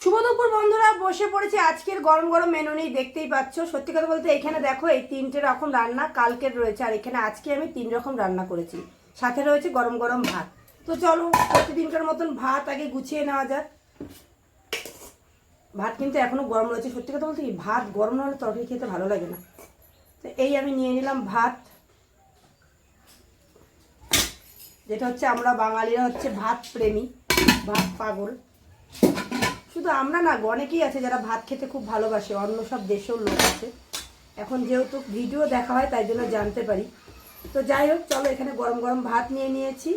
শুভ দুপুর বন্ধুরা, বসে পড়েছে আজকের গরম গরম মেনু নেই দেখতেই পাচ্ছ। সত্যি কথা বলতে এখানে দেখো, এই তিনটে রকম রান্না কালকের রয়েছে, আর এখানে আজকে আমি তিন রকম রান্না করেছি। সাথে রয়েছে গরম গরম ভাত। তো চলো, প্রতিদিনকার মতন ভাত আগে গুছিয়ে নেওয়া যাক। ভাত কিন্তু এখনও গরম রয়েছে। সত্যি কথা বলতে ভাত গরম না হলে তরকারি খেতে ভালো লাগে না। তো এই আমি নিয়ে নিলাম ভাত। যেটা হচ্ছে আমরা বাঙালিরা হচ্ছে ভাত প্রেমী, ভাত পাগল। শুধু আমরা না, অনেকেই আছে যারা ভাত খেতে খুব ভালোবাসে, অন্য সব দেশেও লোক আছে। এখন যেহেতু ভিডিও দেখা হয়, তাই জন্য জানতে পারি। তো যাই হোক, চলো এখানে গরম গরম ভাত নিয়ে নিয়েছি।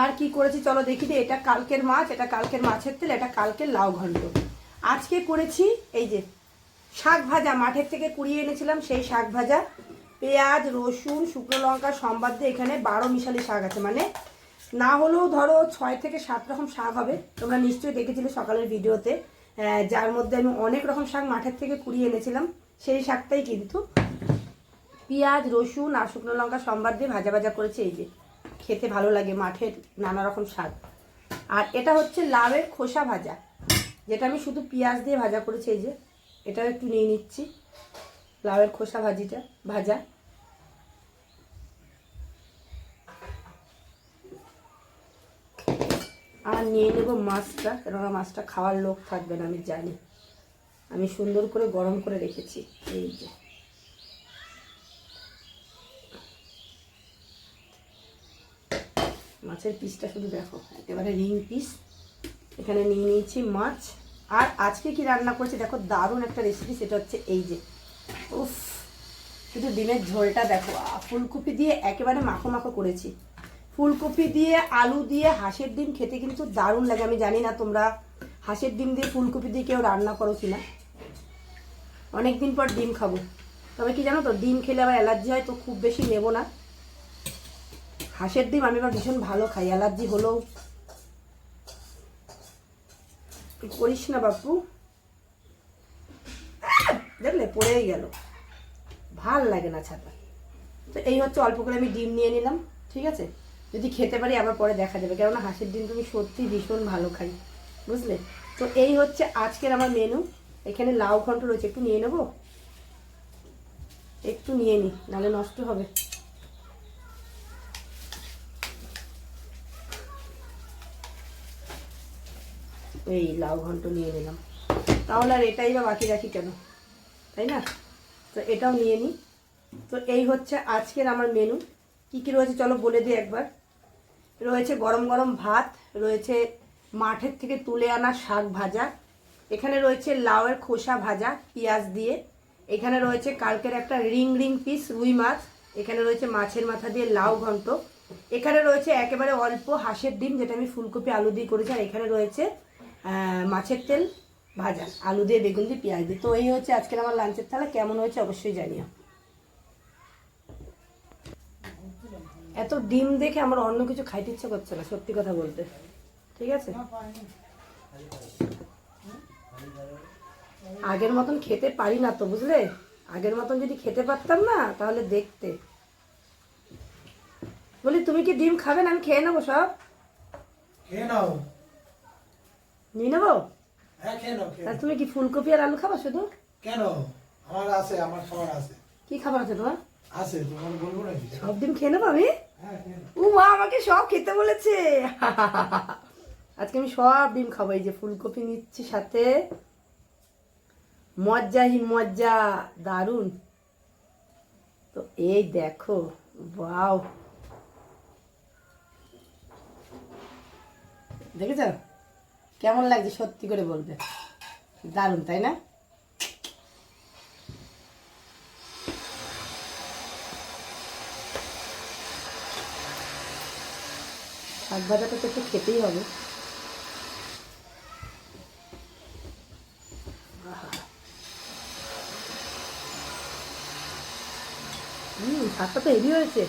আর কি করেছি চলো দেখি এটা কালকের মাছ, এটা কালকের মাছের তেল, এটা কালকের লাউ ঘন্ট আজকে করেছি এই যে শাক ভাজা, মাঠের থেকে কুড়িয়ে এনেছিলাম সেই শাক ভাজা। পেঁয়াজ, রসুন, শুকনো লঙ্কা সম্বাদ দিয়ে এখানে বারো মিশালি শাক আছে। মানে না হলেও ধরো ছয় থেকে সাত রকম শাক হবে। তোমরা নিশ্চয়ই দেখেছিলে সকালের ভিডিওতে যার মধ্যে আমি অনেক রকম শাক মাঠের থেকে কুড়িয়ে এনেছিলাম। সেই শাকটাই কিন্তু পেঁয়াজ, রসুন আর শুকনো লঙ্কা সম্বাদ দিয়ে ভাজা ভাজা করেছে এই যে। খেতে ভালো লাগে মাঠের নানা রকম শাক। আর এটা হচ্ছে লাউয়ের খোসা ভাজা, যেটা আমি শুধু পেঁয়াজ দিয়ে ভাজা করেছি এই যে। এটাও একটু নিয়ে নিচ্ছি। লাউয়ের খোসা ভাজিটা, ভাজা। আর নিয়ে নেব মাছটা, কেননা মাছটা খাওয়ার লোক থাকবে না, আমি জানি। আমি সুন্দর করে গরম করে রেখেছি, এই যে। মাছের পিসটা শুধু দেখো একেবারে রিং পিস। এখানে নিয়ে নিয়েছি মাছ। আর আজকে কি রান্না করেছি দেখো, দারুণ একটা রেসিপি সেটা হচ্ছে এই যে উফ, শুধু ডিমের ঝোলটা দেখো ফুলকপি দিয়ে একেবারে মাখো মাখো করেছি। ফুলকপি দিয়ে, আলু দিয়ে, হাঁসের ডিম খেতে কিন্তু দারুণ লাগে, আমি জানি না তোমরা হাঁসের ডিম দিয়ে ফুলকপি দিয়ে কেউ রান্না করো কিনা। অনেক দিন পর ডিম খাব। তবে কি জানো তো, ডিম খেলে আবার অ্যালার্জি হয়, তো খুব বেশি নেব না। হাঁসের ডিম আমি আবার ভীষণ ভালো খাই, অ্যালার্জি হলেও। করিস না বাপু। পড়েই গেল। ভালো লাগে না ছাতা। তো এই হচ্ছে অল্প করে আমি ডিম নিয়ে নিলাম, ঠিক আছে? যদি খেতে পারি আবার পরে দেখা যাবে, কেননা হাঁসের ডিম তুমি সত্যি ভীষণ ভালো খাই, বুঝলে? তো এই হচ্ছে আজকের আমার মেনু এখানে লাউ ঘন্ট রয়েছে, একটু নিয়ে নেব? একটু নিয়ে নি, নাহলে নষ্ট হবে। এই লাউ ঘন্ট নিয়ে নিলাম। তাহলে আর এটাই বা বাকি রাখি কেন? তাই না? তো এটাও নিয়ে নিই তো এই হচ্ছে আজকের আমার মেনু কি কি রয়েছে চলো বলে দিই একবার। রয়েছে গরম গরম ভাত, রয়েছে মাঠের থেকে তুলে আনা শাক ভাজা, এখানে রয়েছে লাউয়ের খোসা ভাজা পেঁয়াজ দিয়ে, এখানে রয়েছে কালকের একটা রিং রিং পিস রুই মাছ, এখানে রয়েছে মাছের মাথা দিয়ে লাউ ঘন্ট, এখানে রয়েছে একেবারে অল্প হাঁসের ডিম, যেটা আমি ফুলকপি, আলু দিয়ে করেছি, আর এখানে রয়েছে মাছের তেল। ভাজা আলু দিয়ে বেগুন দিয়ে পেঁয়াজ দিয়ে। তো এই হচ্ছে আজকের আমার লাঞ্চের থালা কেমন হয়েছে অবশ্যই জানিও। এত ডিম দেখে আমার অন্য কিছু খাইতে ইচ্ছে করছে না সত্যি কথা বলতে। ঠিক আছে? আগের মতন খেতে পারি না তো বুঝলে? আগের মতন যদি খেতে পারতাম না তাহলে দেখতে। বলি তুমি কি ডিম খাবে না? আমি খেয়ে নেব সব। খেয়ে নাও। নিয়ে নেব? হ্যাঁ খেয়ে তাহলে তুমি কি ফুলকপি আর আলু খাবা শুধু? কেন? আমার আছে আমার খাবার আছে। কি খাবার আছে তোমার? আছে তোমার বলব নাকি? সব ডিম খেয়ে নেব আমি? হ্যাঁ। ও মা আমাকে সব খেতে বলেছে। আজকে আমি সব ডিম খাব এই যে ফুলকপি নিচ্ছি সাথে। মজ্জা হি মজ্জা দারুণ তো এই দেখো বাও দেখেছ? কেমন লাগছে সত্যি করে বলবে? দারুণ তাই না? শাক ভাজাটা তো একটু খেতেই হবে। হুম শাকটা তো হেভি হয়েছে।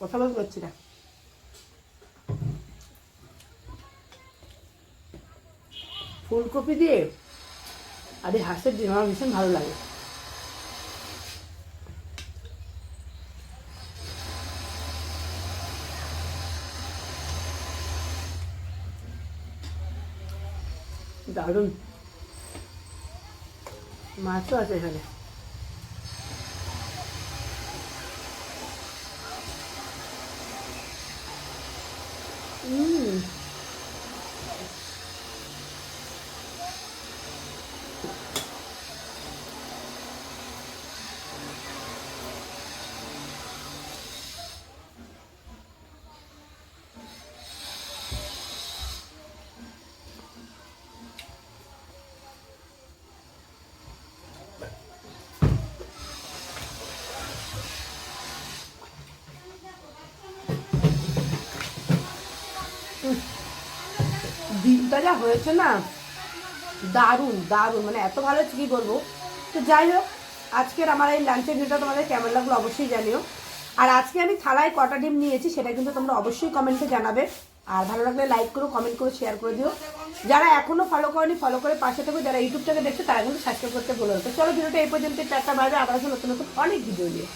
কথা বলতে পারছি না। ফুলকপি দিয়ে আর এই হাঁসের ডিম, আমার ভীষণ ভালো লাগে। দারুণ। মাছও আছে এখানে। হুম ডিমটা যা হয়েছে না, দারুণ দারুণ। মানে এত ভালো হচ্ছে কি বলব? তো যাই হোক, আজকের আমার এই লাঞ্চের ভিডিওটা তোমাদের কেমন লাগল অবশ্যই জানিও। আর আজকে আমি থালায় কটা ডিম নিয়েছি, সেটা কিন্তু তোমরা অবশ্যই কমেন্টে জানাবে। আর ভালো লাগলে লাইক করো কমেন্ট করো শেয়ার করে দিও। যারা এখনও ফলো করেনি ফলো করে পাশে থাকো। যারা ইউটিউব থেকে দেখছে, তারা কিন্তু সাবস্ক্রাইব করতে বলো তো চলো ভিডিওটা এই পর্যন্ত টাটা বাইরে আবার নতুন নতুন অনেক ভিডিও নিয়ে।